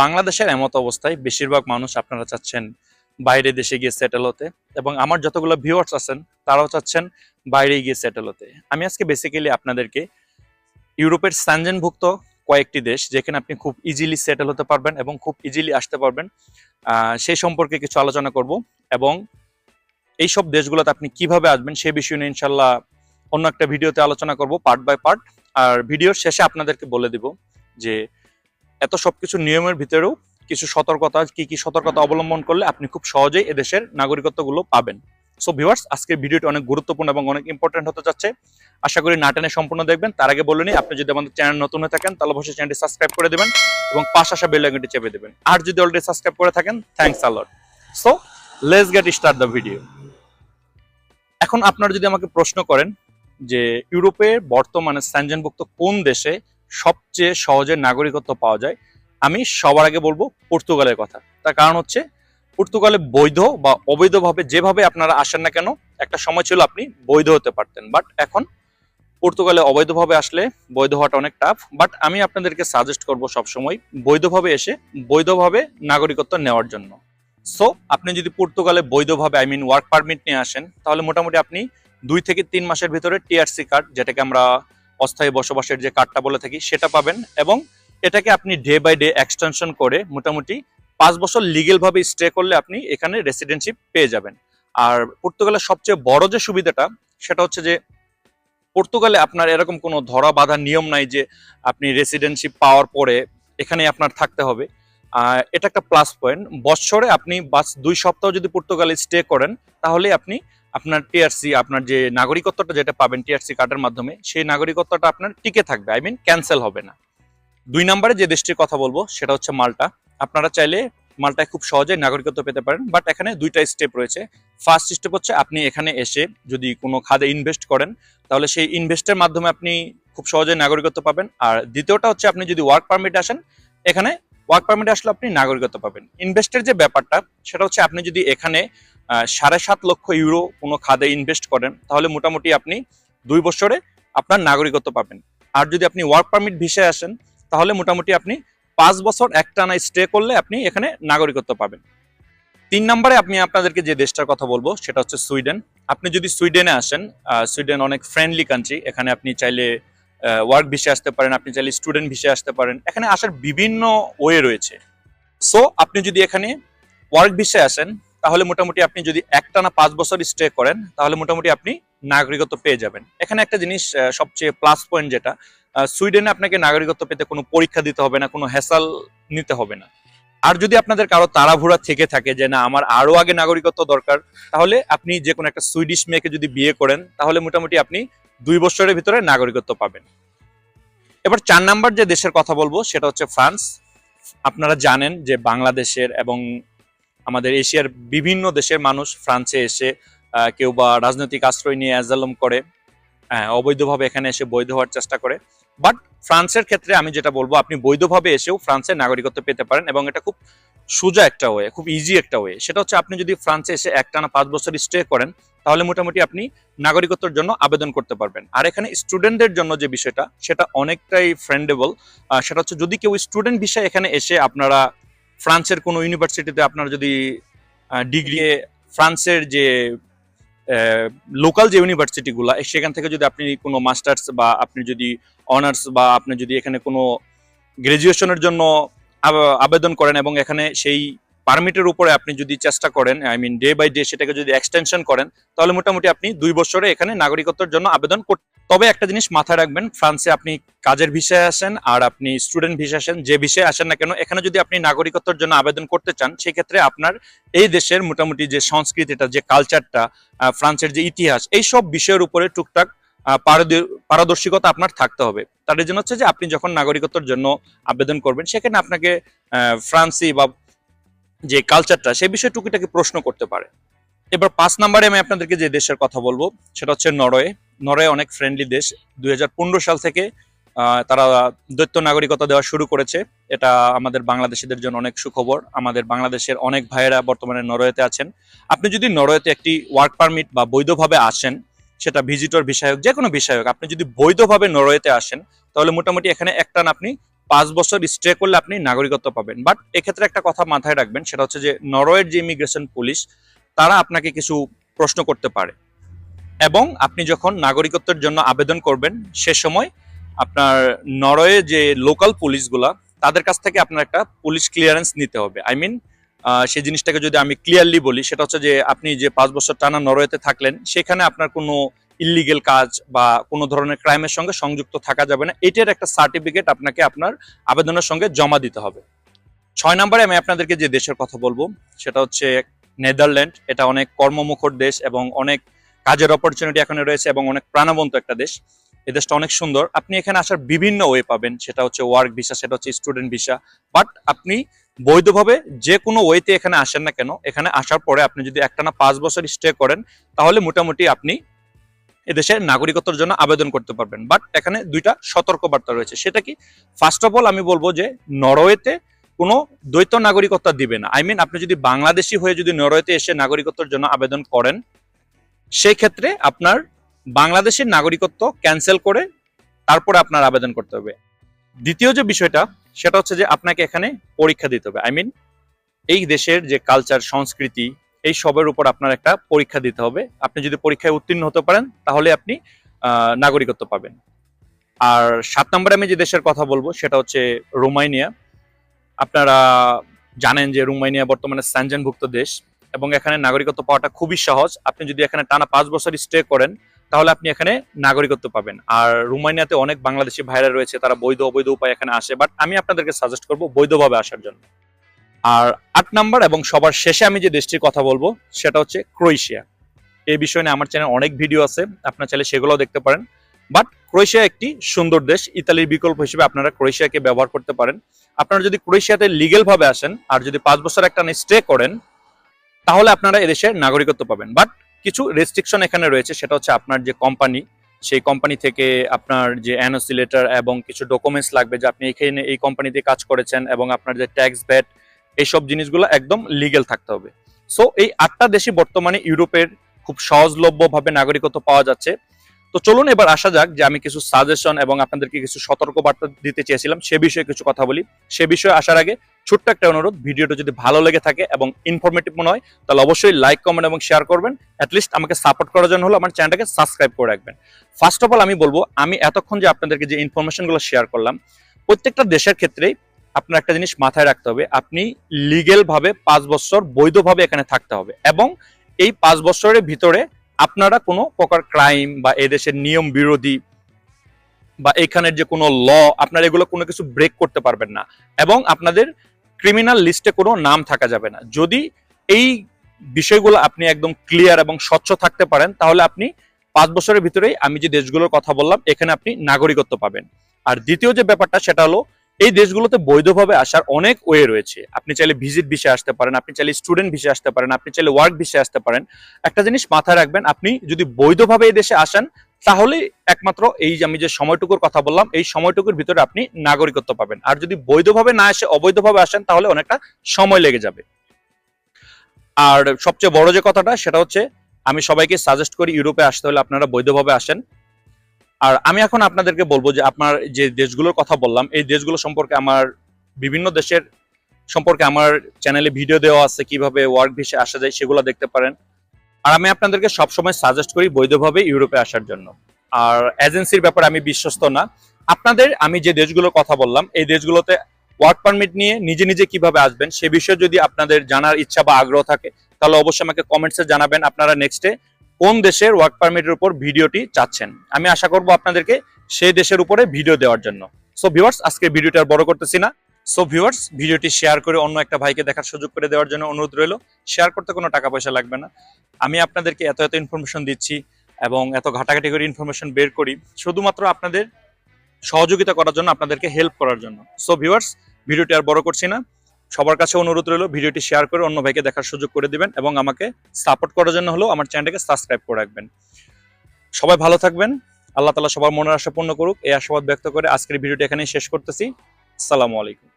বাংলাদেশের এমত অবস্থায় বেশিরভাগ মানুষ আপনারা চাচ্ছেন বাইরে দেশে গিয়ে সেটেল হতে এবং আমার যতগুলো ভিউয়ার্স আছেন, তারাও চাচ্ছেন বাইরে গিয়ে সেটেল হতে। আমি আজকে বেসিক্যালি আপনাদেরকে ইউরোপের স্যানজেনভুক্ত কয়েকটি দেশ যেখানে আপনি খুব ইজিলি সেটেল হতে পারবেন এবং খুব ইজিলি আসতে পারবেন সেই সম্পর্কে কিছু আলোচনা করব এবং এই সব দেশগুলোতে আপনি কীভাবে আসবেন সে বিষয় নিয়ে ইনশাল্লাহ অন্য একটা ভিডিওতে আলোচনা করব পার্ট বাই পার্ট আর ভিডিওর শেষে আপনাদেরকে বলে দিব যে এত সবকিছু নিয়মের ভিতরেও কিছু সতর্কতা, কি কি সতর্কতা অবলম্বন করলে আপনি খুব সহজেই এদেশের নাগরিকত্বগুলো পাবেন। সো ভিউয়ার্স আজকের ভিডিওটি অনেক গুরুত্বপূর্ণ এবং অনেক ইম্পর্টেন্ট হতে যাচ্ছে। আশা করি নাটেনে সম্পূর্ণ দেখবেন। তার আগে বলে নিই, আপনি যদি আমাদের চ্যানেল নতুন হয়ে থাকেন, তাহলে অবশ্যই চ্যানেলটি সাবস্ক্রাইব করে দেবেন এবং পাশ আসা বেল আইকনটি চেপে দেবেন। আর যদি অলরেডি সাবস্ক্রাইব করে থাকেন thanks a lot so let's get start the video এখন আপনারা যদি আমাকে প্রশ্ন করেন যে ইউরোপে বর্তমানে স্যানজেনভুক্ত কোন দেশে সবচেয়ে সহজে নাগরিকত্ব পাওয়া যায়, আমি সবার আগে বলব পর্তুগালের কথা। তার কারণ হচ্ছে, পর্তুগালে বৈধ বা অবৈধভাবে যেভাবে আপনারা আসেন না কেন, একটা সময় ছিল আপনি বৈধ হতে পারতেন। বাট এখন পর্তুগালে অবৈধভাবে আসলে বৈধ হওয়াটা অনেক টাফ বাট আমি আপনাদেরকে সাজেস্ট করব সবসময় বৈধভাবে এসে, বৈধভাবে নাগরিকত্ব নেওয়ার জন্য। সো আপনি যদি পর্তুগালে বৈধভাবে আই মিন ওয়ার্ক পারমিট নিয়ে আসেন, তাহলে মোটামুটি আপনি দুই থেকে তিন মাসের ভিতরে টিআরসি কার্ড যেটাকে আমরা অস্থায়ী বসবাসের যে কার্ডটা বলে থাকি, সেটা পাবেন এবং এটাকে আপনি ডে বাই ডে এক্সটেনশন করে মোটামুটি পাঁচ বছর লিগেল ভাবে স্টে করলে আপনি এখানে রেসিডেন্সিপ পেয়ে যাবেন। আর পর্তুগালের সবচেয়ে বড় যে সুবিধাটা, সেটা হচ্ছে যে পর্তুগালে আপনার এরকম কোনো ধরা বাঁধা নিয়ম নাই যে আপনি রেসিডেন্সিপ পাওয়ার পরে এখানে আপনার থাকতে হবে। এটা একটা প্লাস পয়েন্ট বছরে আপনি বাস দুই সপ্তাহ যদি পর্তুগালে স্টে করেন, তাহলে আপনি আপনার টিআরসি আপনার যে নাগরিকত্বটা যেটা পাবেন টিআরসি কার্ডের মাধ্যমে, সেই নাগরিকত্বটা আপনার টিকে থাকবে। আই মিন ক্যান্সেল হবে না। দুই নম্বরে যে দেশটির কথা বলব, সেটা হচ্ছে মাল্টা। আপনারা চাইলে মাল্টায় খুব সহজে নাগরিকত্ব পেতে পারেন বাট এখানে দুইটা স্টেপ রয়েছে। ফার্স্ট স্টেপ হচ্ছে আপনি এখানে এসে যদি কোনো খাদে ইনভেস্ট করেন, তাহলে সেই ইনভেস্টের মাধ্যমে আপনি খুব সহজে নাগরিকত্ব পাবেন। আর দ্বিতীয়টা হচ্ছে আপনি যদি ওয়ার্ক পারমিট আসেন, এখানে ওয়ার্ক পারমিট আসলে আপনি নাগরিকত্ব পাবেন। ইনভেস্টের যে ব্যাপারটা, সেটা হচ্ছে আপনি যদি এখানে সাড়ে সাত লক্ষ ইউরো কোনো খাদে ইনভেস্ট করেন, তাহলে মোটামুটি আপনি দুই বছরে আপনার নাগরিকত্ব পাবেন। আর যদি আপনি ওয়ার্ক পারমিট ভিসায় আসেন, তাহলে মোটামুটি আপনি পাঁচ বছর একটানা স্টে করলে আপনি এখানে নাগরিকত্ব পাবেন। তিন নম্বরে আমি আপনাদেরকে যে দেশটার কথা বলব, সেটা হচ্ছে সুইডেন। আপনি যদি সুইডেনে আসেন সুইডেন অনেক ফ্রেন্ডলি কান্ট্রি এখানে আপনি চাইলে ওয়ার্ক ভিসে আসতে পারেন, আপনি চাইলে স্টুডেন্ট ভিসে আসতে পারেন। এখানে আসার বিভিন্ন ওয়ে রয়েছে। সো আপনি যদি এখানে ওয়ার্ক ভিসে আসেন তাহলে মোটামুটি আপনি যদি একটা না পাঁচ বছর স্টে করেন, তাহলে মোটামুটি আপনি নাগরিকত্ব পেয়ে যাবেন। এখানে একটা জিনিস সবচেয়ে প্লাস পয়েন্ট যেটা সুইডেনে আপনাকে নাগরিকত্ব পেতে কোনো পরীক্ষা দিতে হবে না, কোনো হ্যাসাল নিতে হবে না। আর যদি আপনাদের কারও তাড়াহুড়া থেকে থাকে যে, না, আমার আরও আগে নাগরিকত্ব দরকার, তাহলে আপনি যে কোনো একটা সুইডিশ মেয়েকে যদি বিয়ে করেন, তাহলে মোটামুটি আপনি দুই বছরের ভিতরে নাগরিকত্ব পাবেন। এবার চার নাম্বার যে দেশের কথা বলব, সেটা হচ্ছে ফ্রান্স। আপনারা জানেন যে বাংলাদেশের এবং আমাদের এশিয়ার বিভিন্ন দেশের মানুষ ফ্রান্সে এসে কেউ বা রাজনৈতিক আশ্রয় নিয়ে অ্যাজালম করে হ্যাঁ, অবৈধভাবে এখানে এসে বৈধ হওয়ার চেষ্টা করে। বাট ফ্রান্সের ক্ষেত্রে আমি যেটা বলব আপনি বৈধভাবে এসেও ফ্রান্সের নাগরিকত্ব পেতে পারেন এবং এটা খুব সোজা একটা ওয়ে খুব ইজি একটা ওয়ে সেটা হচ্ছে আপনি যদি ফ্রান্সে এসে একটানা পাঁচ বছর স্টে করেন তাহলে মোটামুটি আপনি নাগরিকত্বের জন্য আবেদন করতে পারবেন। আর এখানে স্টুডেন্টদের জন্য যে বিষয়টা সেটা অনেকটাই ফ্রেন্ডেবল সেটা হচ্ছে যদি কেউ স্টুডেন্ট বিষয়ে এখানে এসে আপনারা ফ্রান্সের কোনো ইউনিভার্সিটিতে আপনার যদি ডিগ্রি ফ্রান্সের যে লোকাল যে ইউনিভার্সিটিগুলো সেখান থেকে যদি আপনি কোনো মাস্টার্স বা আপনি যদি অনার্স বা আপনি যদি এখানে কোনো গ্রাজুয়েশনের জন্য আবেদন করেন এবং এখানে সেই পারমিটের উপরে আপনি যদি চেষ্টা করেন I mean day by day সেটাকে যদি এক্সটেনশন করেন, তাহলে মোটামুটি আপনি দুই বছরে এখানে নাগরিকত্বের জন্য আবেদন করতে তবে একটা জিনিস মাথায় রাখবেন ফ্রান্সে আপনি কাজের ভিসায় আসেন আর আপনি স্টুডেন্ট ভিসা আসেন, যে বিষয়ে আসেন না কেন, এখানে যদি আপনি নাগরিকত্বের জন্য আবেদন করতে চান, সেক্ষেত্রে আপনার এই দেশের মোটামুটি যে সংস্কৃতিটা, যে কালচারটা ফ্রান্সের যে ইতিহাস, এই সব বিষয়ের উপরে টুকটাক পারদর্শিকতা আপনার থাকতে হবে। তার জন্য হচ্ছে যে আপনি যখন নাগরিকত্বের জন্য আবেদন করবেন, সেখানে আপনাকে ফ্রান্সি বা যে কালচারটা সে বিষয়ে টুকিটাকি প্রশ্ন করতে পারে। এবার পাঁচ নাম্বারে আমি আপনাদেরকে যে দেশের কথা বলব, সেটা হচ্ছে নরওয়ে। নরওয়ে অনেক ফ্রেন্ডলি দেশ। দুই হাজার পনেরো সাল থেকে তারা দ্বৈত নাগরিকতা দেওয়া শুরু করেছে। এটা আমাদের বাংলাদেশিদের জন্য অনেক সুখবর। আমাদের বাংলাদেশের অনেক ভাইয়েরা বর্তমানে নরওয়েতে আছেন। আপনি যদি নরওয়েতে একটি ওয়ার্ক পারমিট বা বৈধভাবে আসেন, সেটা ভিজিটর বিষয়ক যে কোনো বিষয়ক, আপনি যদি বৈধভাবে নরওয়েতে আসেন, তাহলে মোটামুটি এখানে একটান আপনি পাঁচ বছর স্টে করলে আপনি নাগরিকত্ব পাবেন। বাট এক্ষেত্রে একটা কথা মাথায় রাখবেন, সেটা হচ্ছে যে নরওয়ের যে ইমিগ্রেশন পুলিশ তারা আপনাকে কিছু প্রশ্ন করতে পারে। এবং আপনি যখন নাগরিকত্বের জন্য আবেদন করবেন, সে সময় আপনার নরওয়ে যে লোকাল পুলিশগুলা তাদের কাছ থেকে আপনার একটা পুলিশ ক্লিয়ারেন্স নিতে হবে। আই মিন সেই জিনিসটাকে যদি আমি ক্লিয়ারলি বলি, সেটা হচ্ছে যে আপনি যে পাঁচ বছর টানা নরওয়েতে থাকলেন, সেখানে আপনার কোনো ইলিগেল কাজ বা কোনো ধরনের ক্রাইমের সঙ্গে সংযুক্ত থাকা যাবে না। এটার একটা সার্টিফিকেট আপনাকে আপনার আবেদনের সঙ্গে জমা দিতে হবে। ছয় নম্বরে আমি আপনাদেরকে যে দেশের কথা বলব, সেটা হচ্ছে নেদারল্যান্ড। এটা অনেক কর্মমুখর দেশ এবং অনেক কাজের অপরচুনিটি এখানে রয়েছে এবং অনেক প্রাণবন্ত একটা দেশ। এই দেশটা অনেক সুন্দর। আপনি এখানে আসার বিভিন্ন ওয়ে পাবেন। সেটা হচ্ছে ওয়ার্ক ভিসা সেটা হচ্ছে স্টুডেন্ট ভিসা বাট আপনি বৈধভাবে যে কোনো ওয়েতে এখানে আসেন না কেন, এখানে আসার পরে আপনি যদি একটানা পাঁচ বছর স্টে করেন, তাহলে মোটামুটি আপনি এদেশের নাগরিকত্বের জন্য আবেদন করতে পারবেন। বাট এখানে দুইটা সতর্কবার্তা রয়েছে। সেটা কি? ফার্স্ট অফ অল আমি বলব যে নরওয়েতে কোনো দ্বৈত নাগরিকত্ব দিবে না। আই মিন আপনি যদি বাংলাদেশি হয়ে যদি নরওয়েতে এসে নাগরিকত্বের জন্য আবেদন করেন সেই ক্ষেত্রে আপনার বাংলাদেশের নাগরিকত্ব ক্যান্সেল করে তারপরে আপনার আবেদন করতে হবে। দ্বিতীয় যে বিষয়টা, সেটা হচ্ছে যে আপনাকে এখানে পরীক্ষা দিতে হবে। আই মিন এই দেশের যে কালচার সংস্কৃতি এই সবের উপর আপনার একটা পরীক্ষা দিতে হবে। আপনি যদি পরীক্ষায় উত্তীর্ণ হতে পারেন, তাহলে আপনি নাগরিকত্ব পাবেন। আর সাত নম্বরে আমি যে দেশের কথা বলব, সেটা হচ্ছে রোমাইনিয়া আপনারা জানেন যে রোমাইনিয়া বর্তমানে স্যানজেনভুক্ত দেশ এবং এখানে নাগরিকত্ব পাওয়াটা খুবই সহজ। আপনি যদি এখানে টানা পাঁচ বছর স্টে করেন, তাহলে আপনি এখানে নাগরিকত্ব পাবেন। আর রোমাইনিয়াতে অনেক বাংলাদেশি ভাইরা রয়েছে, তারা বৈধ অবৈধ উপায় এখানে আসে। বাট আমি আপনাদেরকে সাজেস্ট করব বৈধভাবে আসার জন্য। আর আট নাম্বার এবং সবার শেষে আমি যে দেশটির কথা বলব, সেটা হচ্ছে ক্রোয়েশিয়া। এই বিষয়ে নিয়ে আমার চ্যানেল অনেক ভিডিও আছে, আপনার চাইলে সেগুলোও দেখতে পারেন। বাট ক্রোয়েশিয়া একটি সুন্দর দেশ, ইতালির বিকল্প হিসেবে আপনারা ক্রোয়েশিয়াকে ব্যবহার করতে পারেন। আপনারা যদি ক্রোয়েশিয়াতে লিগেল ভাবে আসেন, আর যদি পাঁচ বছর একটা স্টে করেন, তাহলে আপনারা এদেশে নাগরিকত্ব পাবেন। বাট কিছু রেস্ট্রিকশন এখানে রয়েছে, সেটা হচ্ছে আপনার যে কোম্পানি সেই কোম্পানি থেকে আপনার যে এনওসি লেটার এবং কিছু ডকুমেন্টস লাগবে যে আপনি এখানে এই কোম্পানিতে কাজ করেছেন এবং আপনার যে ট্যাক্স ভ্যাট এইসব জিনিসগুলো একদম লিগেল থাকতে হবে। সো এই আটটা দেশে বর্তমানে ইউরোপের খুব সহজলভ্যভাবে নাগরিকত্ব পাওয়া যাচ্ছে। তো চলুন এবার আসা যাক যে আমি কিছু সাজেশন এবং আপনাদেরকে কিছু সতর্ক বার্তা দিতে চেয়েছিলাম সে বিষয়ে কিছু কথা বলি। সে বিষয়ে আসার আগে ছোট্ট একটা অনুরোধ, ভিডিওটা যদি ভালো লেগে থাকে এবং ইনফরমেটিভ মনে হয়, তাহলে অবশ্যই লাইক কমেন্ট এবং শেয়ার করবেন। অ্যাটলিস্ট আমাকে সাপোর্ট করার জন্য হলো আমার চ্যানেলটাকে সাবস্ক্রাইব করে রাখবেন। ফার্স্ট অফ অল আমি বলব, আমি এতক্ষণ যে আপনাদেরকে যে ইনফরমেশনগুলো শেয়ার করলাম, প্রত্যেকটা দেশের ক্ষেত্রেই আপনার একটা জিনিস মাথায় রাখতে হবে, আপনি লিগেল ভাবে পাঁচ বছর বৈধভাবে এখানে থাকতে হবে এবং এই পাঁচ বছরের ভিতরে আপনারা কোনো প্রকার ক্রাইম বা এদেশের নিয়ম বিরোধী বা এখানের যে কোনো ল আপনারা এগুলো কোনো কিছু ব্রেক করতে পারবেন না এবং আপনাদের ক্রিমিনাল লিস্টে কোনো নাম থাকা যাবে না। যদি এই বিষয়গুলো আপনি একদম ক্লিয়ার এবং স্বচ্ছ থাকতে পারেন, তাহলে আপনি পাঁচ বছরের ভিতরেই আমি যে দেশগুলোর কথা বললাম, এখানে আপনি নাগরিকত্ব পাবেন। আর দ্বিতীয় যে ব্যাপারটা, সেটা হলো এই দেশগুলোতে বৈধভাবে আসার অনেক ওয়ে রয়েছে। আপনি চাইলে ভিজিট ভিসে আসতে পারেন, আপনি চাইলে স্টুডেন্ট ভিসে আসতে পারেন, আপনি চাইলে ওয়ার্ক ভিসে আসতে পারেন। একটা জিনিস মাথায় রাখবেন, আপনি যদি বৈধভাবে এই দেশে আসেন, তাহলে একমাত্র এই আমি যে সময়টুকুর কথা বললাম, এই সময়টুকুর ভিতরে আপনি নাগরিকত্ব পাবেন। আর যদি বৈধভাবে না এসে অবৈধভাবে আসেন, তাহলে অনেকটা সময় লেগে যাবে। আর সবচেয়ে বড় যে কথাটা, সেটা হচ্ছে, আমি সবাইকে সাজেস্ট করি ইউরোপে আসতে হলে আপনারা বৈধভাবে আসেন। আর আমি এখন আপনাদেরকে বলব যে আপনার যে দেশগুলোর কথা বললাম, এই দেশগুলো সম্পর্কে আমার বিভিন্ন দেশের সম্পর্কে আমার চ্যানেলে ভিডিও দেওয়া আছে, কীভাবে ওয়ার্ক ভিসে আসা যায় সেগুলো দেখতে পারেন। আর আমি আপনাদেরকে সবসময় সাজেস্ট করি বৈধভাবে ইউরোপে আসার জন্য। আর এজেন্সির ব্যাপারে আমি বিশ্বস্ত না। আপনাদের, আমি যে দেশগুলোর কথা বললাম, এই দেশগুলোতে ওয়ার্ক পারমিট নিয়ে নিজে নিজে কীভাবে আসবেন, সে বিষয়ে যদি আপনাদের জানার ইচ্ছা বা আগ্রহ থাকে, তাহলে অবশ্যই আমাকে কমেন্টসে জানাবেন। আপনারা নেক্সটে কোন দেশের ওয়ার্ক পারমিটের উপর ভিডিওটি চাচ্ছেন? আমি আশা করব আপনাদেরকে সেই দেশের উপরে ভিডিও দেওয়ার জন্য। সো ভিউয়ার্স আজকে ভিডিওটা আর বড় করতেছি না। সো ভিউয়ার্স ভিডিওটি শেয়ার করে অন্য একটা ভাইকে দেখার সুযোগ করে দেওয়ার জন্য অনুরোধ রইল। শেয়ার করতে কোনো টাকা পয়সা লাগবে না। আমি আপনাদেরকে এত এত ইনফরমেশন দিচ্ছি এবং এত ঘাটাঘাটি করে ইনফরমেশন বের করি, শুধুমাত্র আপনাদের সহযোগিতা করার জন্য, আপনাদেরকে হেল্প করার জন্য। সো ভিউয়ার্স ভিডিওটি আর বড় করছি না। সবার কাছে অনুরোধ রইল ভিডিওটি শেয়ার করে অন্য ভাইকে দেখার সুযোগ করে দিবেন এবং আমাকে সাপোর্ট করার জন্য হলেও আমার চ্যানেলটাকে সাবস্ক্রাইব করে রাখবেন। সবাই ভালো থাকবেন। আল্লাহ তালা সবার মনের আশা পূর্ণ করুক। এই আশাবাদ ব্যক্ত করে আজকের ভিডিওটি এখানেই শেষ করতেছি। আসসালামু আলাইকুম।